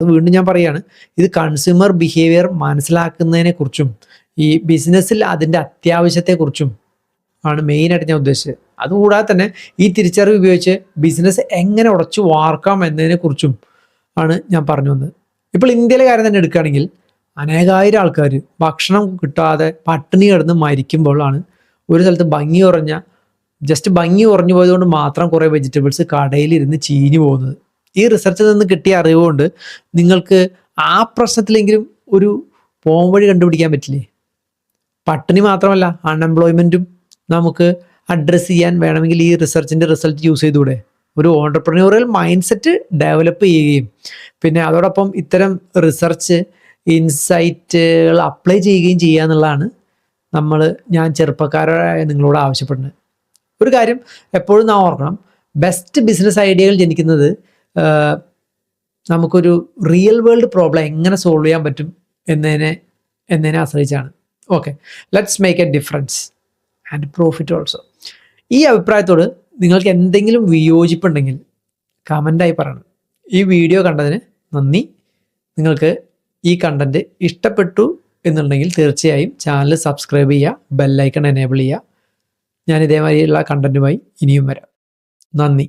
അത് വീണ്ടും ഞാൻ പറയുകയാണ് ഇത് കൺസ്യൂമർ ബിഹേവിയർ മനസ്സിലാക്കുന്നതിനെ കുറിച്ചും ഈ ബിസിനസ്സിൽ അതിന്റെ അത്യാവശ്യത്തെക്കുറിച്ചും ആണ് മെയിനായിട്ട് ഞാൻ ഉദ്ദേശിച്ചത്. അതുകൂടാതെ തന്നെ ഈ തിരിച്ചറിവ് ഉപയോഗിച്ച് ബിസിനസ് എങ്ങനെ ഉടച്ചു വാർക്കാം എന്നതിനെ കുറിച്ചും ആണ് ഞാൻ പറഞ്ഞു വന്നത്. ഇപ്പോൾ ഇന്ത്യയിലെ കാര്യം തന്നെ എടുക്കുകയാണെങ്കിൽ അനേകായിരം ആൾക്കാർ ഭക്ഷണം കിട്ടാതെ പട്ടിണി കിടന്ന് മരിക്കുമ്പോഴാണ് ഒരു സ്ഥലത്ത് ഭംഗി കുറഞ്ഞ ജസ്റ്റ് ഭംഗി കുറഞ്ഞു പോയതുകൊണ്ട് മാത്രം കുറേ വെജിറ്റബിൾസ് കടയിലിരുന്ന് ചീഞ്ഞു പോകുന്നത്. ഈ റിസർച്ചിൽ നിന്ന് കിട്ടിയ അറിവുകൊണ്ട് നിങ്ങൾക്ക് ആ പ്രശ്നത്തിലെങ്കിലും ഒരു പോം വഴി കണ്ടുപിടിക്കാൻ പറ്റില്ലേ? പട്ടിണി മാത്രമല്ല അൺഎംപ്ലോയ്മെന്റും നമുക്ക് അഡ്രസ്സ് ചെയ്യാൻ വേണമെങ്കിൽ ഈ റിസർച്ചിന്റെ റിസൾട്ട് യൂസ് ചെയ്തുകൂടെ? ഒരു ഓണ്ടർപ്രന്യൂറിയൽ മൈൻഡ് സെറ്റ് ഡെവലപ്പ് ചെയ്യുകയും. പിന്നെ അതോടൊപ്പം ഇത്തരം റിസർച്ച് ഇൻസൈറ്റുകൾ അപ്ലൈ ചെയ്യുകയും ചെയ്യുക എന്നുള്ളതാണ് നമ്മൾ ഞാൻ ചെറുപ്പക്കാരായ നിങ്ങളോട് ആവശ്യപ്പെടുന്നത്. ഒരു കാര്യം എപ്പോഴും നാം ഓർക്കണം. ബെസ്റ്റ് ബിസിനസ് ഐഡിയകൾ ജനിക്കുന്നത് നമുക്കൊരു റിയൽ വേൾഡ് പ്രോബ്ലം എങ്ങനെ സോൾവ് ചെയ്യാൻ പറ്റും എന്നതിനെ എന്നതിനെ ആശ്രയിച്ചാണ്. Okay let's make a difference and profit also ഈ അഭിപ്രായത്തോട് നിങ്ങൾക്ക് എന്തെങ്കിലും വിയോജിപ്പുണ്ടെങ്കിൽ കമന്റായി പറയണം. ഈ വീഡിയോ കണ്ടതിന് നന്ദി. നിങ്ങൾക്ക് ഈ കണ്ടന്റ് ഇഷ്ടപ്പെട്ടു എന്നുണ്ടെങ്കിൽ തീർച്ചയായും ചാനൽ സബ്സ്ക്രൈബ് ചെയ്യുക ബെല്ലൈക്കൺ എനേബിൾ ചെയ്യുക. ഞാൻ ഇതേമാതിരിയുള്ള കണ്ടന്റുമായി ഇനിയും വരാം. നന്ദി.